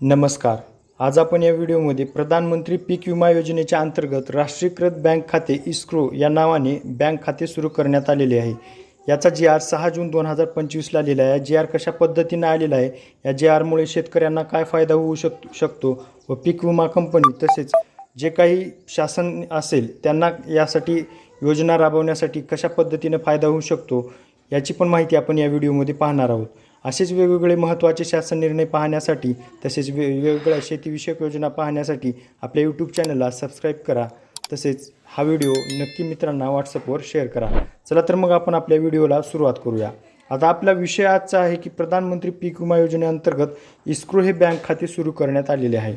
नमस्कार. आज आपण या व्हिडिओमध्ये प्रधानमंत्री पीक विमा योजनेच्या अंतर्गत राष्ट्रीयकृत बँक खाते इस्क्रो या नावाने बँक खाते सुरू करण्यात आलेले आहे. याचा जी आर सहा जून दोन हजार पंचवीसला आलेला आहे. जी आर कशा पद्धतीनं आलेला आहे? या जी आरमुळे शेतकऱ्यांना काय फायदा होऊ शक शकतो? व पीक विमा कंपनी तसेच जे काही शासन असेल त्यांना यासाठी योजना राबवण्यासाठी कशा पद्धतीनं फायदा होऊ शकतो? याची पण माहिती आपण या व्हिडिओमध्ये पाहणार आहोत. असेच वेगवेगळे महत्त्वाचे शासन निर्णय पाहण्यासाठी तसेच वे वेगवेगळ्या शेतीविषयक योजना पाहण्यासाठी आपल्या यूट्यूब चॅनलला सबस्क्राईब करा. तसेच हा व्हिडिओ नक्की मित्रांना व्हॉट्सअपवर शेअर करा. चला तर मग आपण आपल्या व्हिडिओला सुरुवात करूया. आता आपला विषय आजचा आहे की प्रधानमंत्री पीक विमा योजनेअंतर्गत इस्क्रो हे बँक खाते सुरू करण्यात आलेले आहे.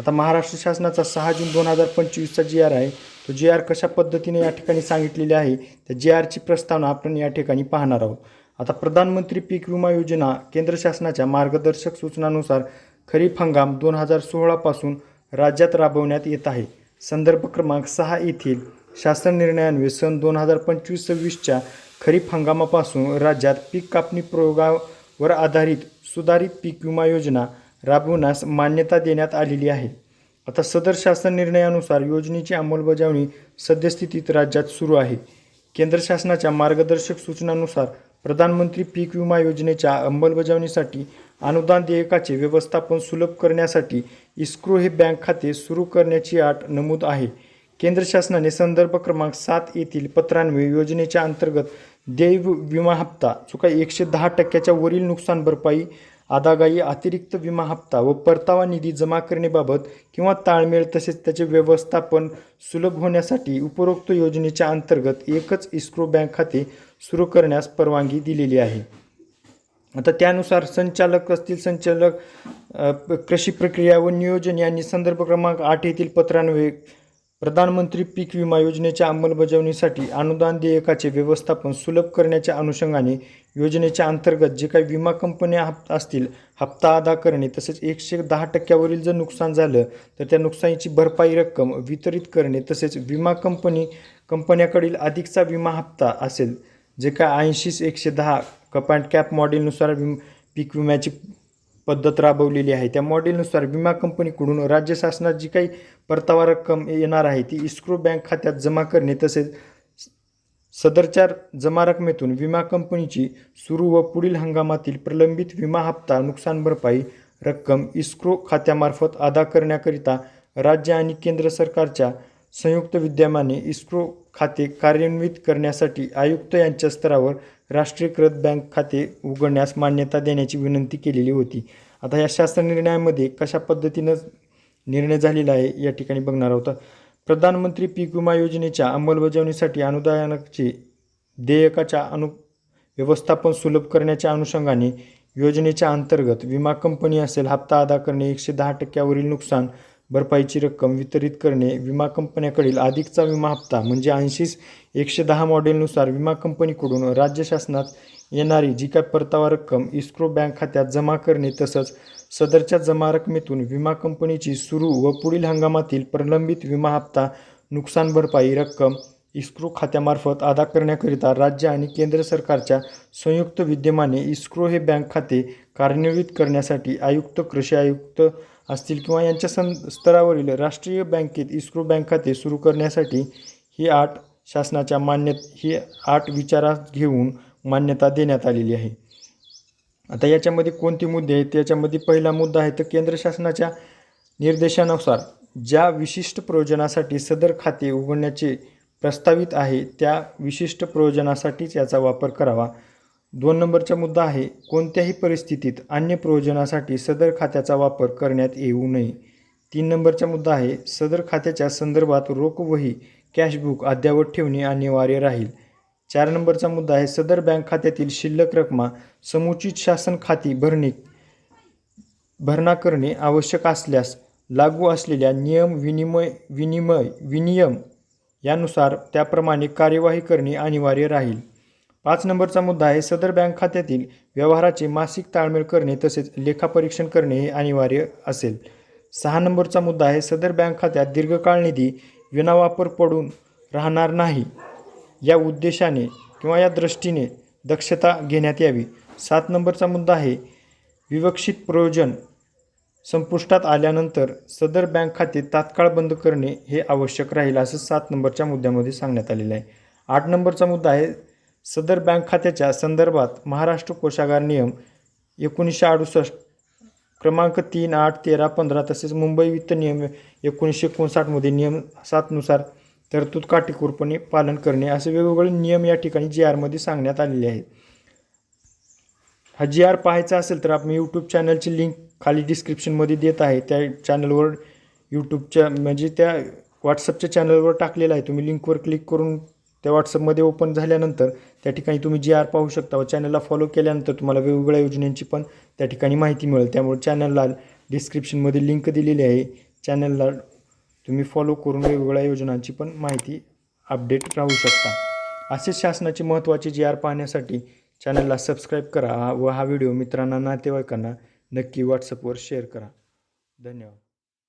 आता महाराष्ट्र शासनाचा सहा जून दोन हजार पंचवीसचा जी आर आहे. तो जी आर कशा पद्धतीने या ठिकाणी सांगितलेली आहे? त्या जी आरची प्रस्तावना आपण या ठिकाणी पाहणार आहोत. आता प्रधानमंत्री पीक विमा योजना केंद्र शासनाच्या मार्गदर्शक सूचनानुसार खरीप हंगाम दोन हजार सोळापासून राज्यात राबवण्यात येत आहे. संदर्भ क्रमांक सहा येथील शासन निर्णयान्वये सन दोन हजार पंचवीस सव्वीसच्या खरीप हंगामापासून राज्यात पीक कापणी प्रयोगावर आधारित सुधारित पीक विमा योजना राबवण्यास मान्यता देण्यात आलेली आहे. आता सदर शासन निर्णयानुसार योजनेची अंमलबजावणी सद्यस्थितीत राज्यात सुरू आहे. केंद्र शासनाच्या मार्गदर्शक सूचनानुसार प्रधानमंत्री पीक विमा योजनेच्या अंमलबजावणीसाठी अनुदान देयकाचे व्यवस्थापन सुलभ करण्यासाठी इस्क्रो हे बँक खाते सुरू करण्याची आठ नमूद आहे. केंद्र शासनाने संदर्भ क्रमांक सात येथील पत्रान्वये योजनेच्या अंतर्गत देय विमा हप्ता जो काही एकशे दहा टक्क्याच्या वरील नुकसान भरपाई आदागाई अतिरिक्त विमा हप्ता व परतावा निधी जमा करण्याबाबत किंवा ताळमेळ तसेच त्याचे व्यवस्थापन सुलभ होण्यासाठी उपरोक्त योजनेच्या अंतर्गत एकच इस्क्रो बँक खाते सुरू करण्यास परवानगी दिलेली आहे. आता त्यानुसार संचालक असतील संचालक कृषी प्रक्रिया व नियोजन यांनी संदर्भ क्रमांक आठ येथील पत्रान्वये प्रधानमंत्री पीक विमा योजनेच्या अंमलबजावणीसाठी अनुदान देयकाचे व्यवस्थापन सुलभ करण्याच्या अनुषंगाने योजनेच्या अंतर्गत जे काही विमा कंपन्या हप्ता असतील हप्ता अदा करणे तसेच एकशे दहा टक्क्यावरील जर नुकसान झालं तर त्या नुकसानीची भरपाई रक्कम वितरित करणे तसेच विमा कंपनी कंपन्याकडील अधिकचा विमा हप्ता असेल जे काय ऐंशीच एकशे दहा कप अँड कॅप मॉडेलनुसार विम पीक विम्याची पद्धत राबवलेली आहे. त्या मॉडेलनुसार विमा कंपनीकडून राज्य शासनात जी काही परतावा रक्कम येणार आहे ती इस्क्रो बँक खात्यात जमा करणे तसेच सदरच्या जमा रकमेतून विमा कंपनीची सुरू व पुढील हंगामातील प्रलंबित विमा हप्ता नुकसान भरपाई रक्कम इस्क्रो खात्यामार्फत अदा करण्याकरिता राज्य आणि केंद्र सरकारच्या संयुक्त विद्यमाने इस्क्रो खाते कार्यान्वित करण्यासाठी आयुक्त यांच्या स्तरावर राष्ट्रीयकृत बँक खाते उघडण्यास मान्यता देण्याची विनंती केलेली होती. आता या शासन निर्णयामध्ये कशा पद्धतीनं निर्णय झालेला आहे या ठिकाणी बघणार आहोत. प्रधानमंत्री पीक विमा योजनेच्या अंमलबजावणीसाठी अनुदानाचे देयकाच्या अनु व्यवस्थापन सुलभ करण्याच्या अनुषंगाने योजनेच्या अंतर्गत विमा कंपनी असेल हप्ता अदा करणे एकशे दहा टक्क्यावरील नुकसान भरपाईची रक्कम वितरित करणे विमा कंपन्याकडील अधिकचा विमा हप्ता म्हणजे ऐंशीस एकशे दहा मॉडेलनुसार विमा कंपनीकडून राज्य शासनात येणारी जी काय परतावा रक्कम इस्क्रो बँक खात्यात जमा करणे तसंच सदरच्या जमा रकमेतून विमा कंपनीची सुरू व पुढील हंगामातील प्रलंबित विमा हप्ता नुकसान भरपाई रक्कम इस्क्रो खात्यामार्फत अदा करण्याकरिता राज्य आणि केंद्र सरकारच्या संयुक्त विद्यमाने इस्क्रो हे बँक खाते कार्यान्वित करण्यासाठी आयुक्त कृषी आयुक्त असतील किंवा यांच्या सं स्तरावरील राष्ट्रीय बँकेत इस्क्रो बँक खाते सुरू करण्यासाठी ही आठ शासनाच्या मान्य ही आठ विचारात घेऊन मान्यता देण्यात आलेली आहे. आता याच्यामध्ये कोणते मुद्दे आहेत? याच्यामध्ये पहिला मुद्दा आहे तर केंद्र शासनाच्या निर्देशानुसार ज्या विशिष्ट प्रयोजनासाठी सदर खाते उघडण्याचे प्रस्तावित आहे त्या विशिष्ट प्रयोजनासाठीच याचा वापर करावा. दोन नंबरचा मुद्दा आहे कोणत्याही परिस्थितीत अन्य प्रयोजनासाठी सदर खात्याचा वापर करण्यात येऊ नये. तीन नंबरचा मुद्दा आहे सदर खात्याच्या संदर्भात रोख वही कॅशबुक अद्ययावत ठेवणे अनिवार्य राहील. चार नंबरचा मुद्दा आहे सदर बँक खात्यातील शिल्लक रकमा समुचित शासन खाती भरणे भरणा करणे आवश्यक असल्यास लागू असलेल्या नियम विनिमय विनिमय विनियम यानुसार त्याप्रमाणे कार्यवाही करणे अनिवार्य राहील. पाच नंबरचा मुद्दा आहे सदर बँक खात्यातील व्यवहाराचे मासिक ताळमेळ करणे तसेच लेखापरीक्षण करणे हे अनिवार्य असेल. सहा नंबरचा मुद्दा आहे सदर बँक खात्यात दीर्घकाळ निधी विनावापर पडून राहणार नाही. या उद्देशाने किंवा या दृष्टीने दक्षता घेण्यात यावी. सात नंबरचा मुद्दा आहे विवक्षित प्रयोजन संपुष्टात आल्यानंतर सदर बँक खाते तात्काळ बंद करणे हे आवश्यक राहील असं सात नंबरच्या मुद्द्यामध्ये सांगण्यात आलेलं आहे. आठ नंबरचा मुद्दा आहे सदर बँक खात्याच्या संदर्भात महाराष्ट्र कोशागार नियम एकोणीसशे अडुसष्ट क्रमांक तीन आठ तेरा पंधरा तसेच मुंबई वित्त नियम एकोणीसशे एकोणसाठमध्ये नियम सातनुसार तरतूद काटेकोरपणे पालन करणे असे वेगवेगळे नियम या ठिकाणी जी आरमध्ये सांगण्यात आलेले आहेत. हा जी आर पाहायचा असेल तर आपण यूट्यूब चॅनलची लिंक खाली डिस्क्रिप्शनमध्ये देत आहे. त्या चॅनलवर यूट्यूबच्या म्हणजे त्या व्हॉट्सअपच्या चॅनलवर टाकलेलं आहे. तुम्ही लिंकवर क्लिक करून त्या व्हॉट्सअपमध्ये ओपन झाल्यानंतर त्या ठिकाणी तुम्ही जी आर पाहू शकता व चॅनलला फॉलो केल्यानंतर तुम्हाला वेगवेगळ्या योजनांची पण त्या ठिकाणी माहिती मिळेल. त्यामुळे चॅनलला डिस्क्रिप्शनमध्ये लिंक दिलेली आहे. चॅनलला तुम्ही फॉलो करून वेगवेगळ्या योजनांची पण माहिती अपडेट राहू शकता. असेच शासनाचे महत्त्वाचे जी आर पाहण्यासाठी चॅनलला सबस्क्राईब करा व हा व्हिडिओ मित्रांना नातेवाईकांना नक्की व्हॉट्सअपवर शेअर करा. धन्यवाद.